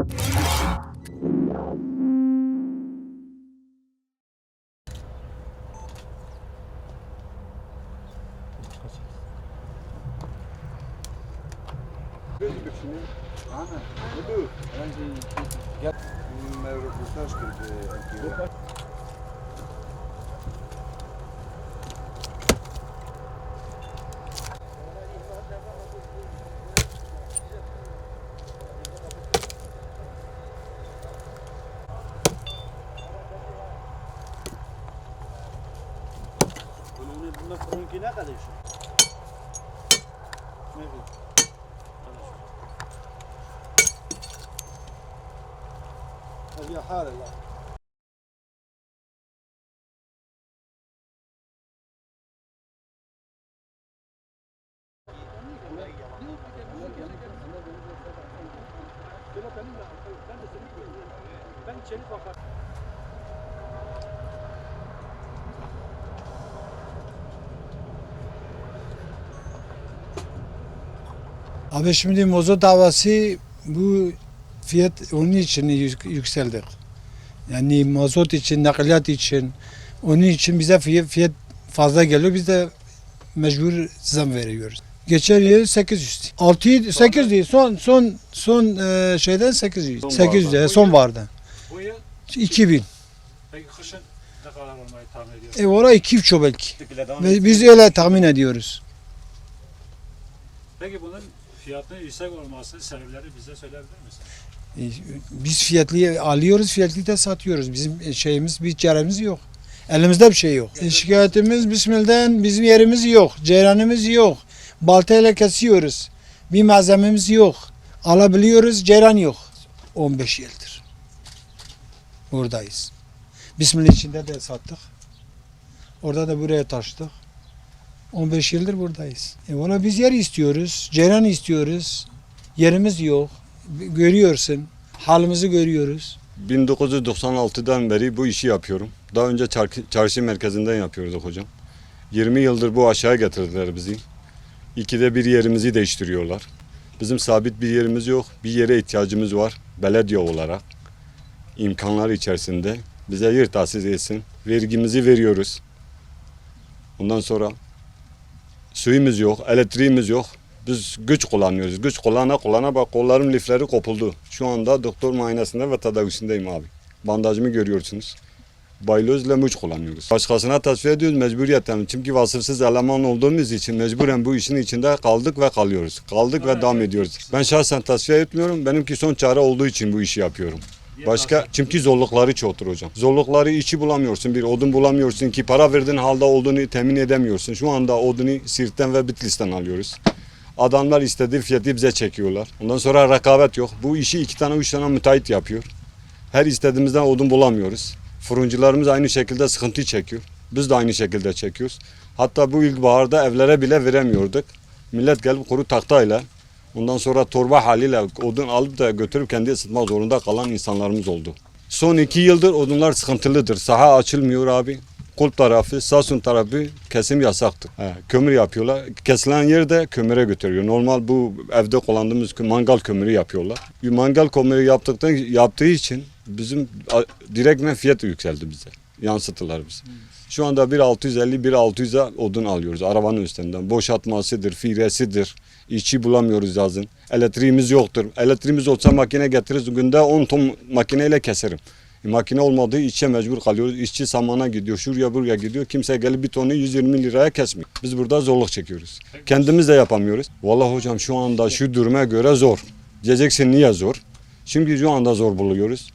А, ну ага. Буду. А Раніше я репортаж, де bunun fırınki ne kadar şu? Ne bu? Hadi ya hare Abi şimdi mazot davası bu fiyat onun için yük- yükseldi. Yani mazot için, nakliyat için, onun için bize fiy- fiyat fazla geliyor. Biz de mecbur zam veriyoruz. Geçen yıl 800. 6 8 değil. Son son son e, şeyden 800. Sonbaharda. 800 de sonbaharda. Bu yıl 2000. peki kışın ne kadar olmayı tahmin ediyorsunuz? E orada 2 belki. Biz öyle tahmin ediyoruz. Peki bunun fiyatının yüksek olmasının sebepleri bize söyleyebilir misiniz? E, Biz fiyatlı alıyoruz, fiyatlı da satıyoruz. Bizim şeyimiz, bir çaremiz yok. Elimizde bir şey yok. E, şikayetimiz Bismillah'den bizim yerimiz yok, ceyranımız yok. Baltayla kesiyoruz. Bir malzememiz yok. Alabiliyoruz, ceyran yok. 15 yıldır. Buradayız. Bismillah içinde de sattık. Orada da buraya taştık. 15 yıldır buradayız. E valla biz yer istiyoruz, ceyran istiyoruz. Yerimiz yok. Görüyorsun. Halimizi görüyoruz. 1996'dan beri bu işi yapıyorum. Daha önce çarşı, merkezinden yapıyorduk hocam. 20 yıldır bu aşağı getirdiler bizi. İkide bir yerimizi değiştiriyorlar. Bizim sabit bir yerimiz yok. Bir yere ihtiyacımız var. Belediye olarak. imkanlar içerisinde. Bize yer tahsis etsin. Vergimizi veriyoruz. Ondan sonra suyumuz yok, elektriğimiz yok. Biz güç kullanıyoruz. Güç kullana kullana bak kollarım lifleri kopuldu. Şu anda doktor muayenesinde ve tedavisindeyim abi. Bandajımı görüyorsunuz. Baylozla muç kullanıyoruz. Başkasına tasfiye ediyoruz mecburiyetten. Çünkü vasıfsız eleman olduğumuz için mecburen bu işin içinde kaldık ve kalıyoruz. Kaldık ve devam ediyoruz. Ben şahsen tasfiye etmiyorum. Benimki son çare olduğu için bu işi yapıyorum. Başka çünkü zorlukları çoktur hocam. Zorlukları içi bulamıyorsun. Bir odun bulamıyorsun ki para verdiğin halde olduğunu temin edemiyorsun. Şu anda odunu Sirt'ten ve Bitlis'ten alıyoruz. Adamlar istediği fiyatı bize çekiyorlar. Ondan sonra rekabet yok. Bu işi iki tane üç tane müteahhit yapıyor. Her istediğimizden odun bulamıyoruz. Fırıncılarımız aynı şekilde sıkıntı çekiyor. Biz de aynı şekilde çekiyoruz. Hatta bu ilkbaharda evlere bile veremiyorduk. Millet gelip kuru tahtayla ondan sonra torba haliyle odun alıp da götürüp kendi ısıtmak zorunda kalan insanlarımız oldu. Son iki yıldır odunlar sıkıntılıdır. Saha açılmıyor abi. Kulp tarafı, Sasun tarafı kesim yasaktır. He, kömür yapıyorlar. Kesilen yerde kömüre götürüyor. Normal bu evde kullandığımız mangal kömürü yapıyorlar. Mangal kömürü yaptıktan yaptığı için bizim direktmen fiyat yükseldi bize. Yansıttılar bize. Şu anda 1.650 1.600'e odun alıyoruz arabanın üstünden. Boşaltmasıdır, firesidir. İşçi bulamıyoruz yazın. Elektriğimiz yoktur. Elektriğimiz olsa makine getiririz. Günde 10 ton makineyle keserim. E, makine olmadığı işe mecbur kalıyoruz. İşçi samana gidiyor, şuraya buraya gidiyor. Kimse gelip bir tonu 120 liraya kesmiyor. Biz burada zorluk çekiyoruz. Kendimiz de yapamıyoruz. Vallahi hocam şu anda şu duruma göre zor. Diyeceksin niye zor? Çünkü şu anda zor buluyoruz.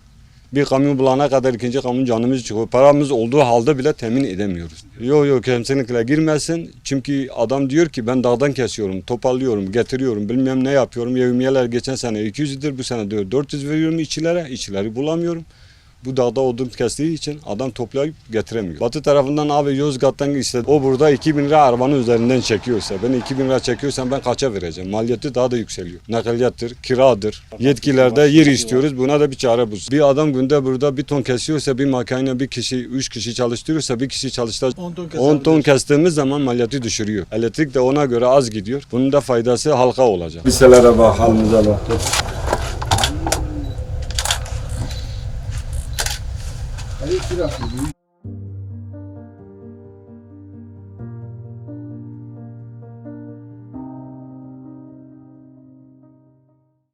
Bir kamyon bulana kadar ikinci kamyon canımız çıkıyor. Paramız olduğu halde bile temin edemiyoruz. Yok yok kesinlikle girmesin. Çünkü adam diyor ki ben dağdan kesiyorum, toparlıyorum, getiriyorum, bilmem ne yapıyorum. Yevmiyeler geçen sene 200'dür, bu sene diyor 400 veriyorum işçilere. İşçileri bulamıyorum. Bu dağda odun kestiği için adam toplayıp getiremiyor. Batı tarafından abi Yozgat'tan işte o burada 2000 lira arabanın üzerinden çekiyorsa ben 2000 lira çekiyorsam ben kaça vereceğim? Maliyeti daha da yükseliyor. Nakliyattır, kiradır. Yetkilerde yer istiyoruz. Buna da bir çare bulsun. Bir adam günde burada bir ton kesiyorsa bir makine bir kişi, üç kişi çalıştırıyorsa bir kişi çalıştırsa 10 ton 10 ton kestiğimiz zaman maliyeti düşürüyor. Elektrik de ona göre az gidiyor. Bunun da faydası halka olacak. Liselere bak, halimize bak. tirar tudo, hein?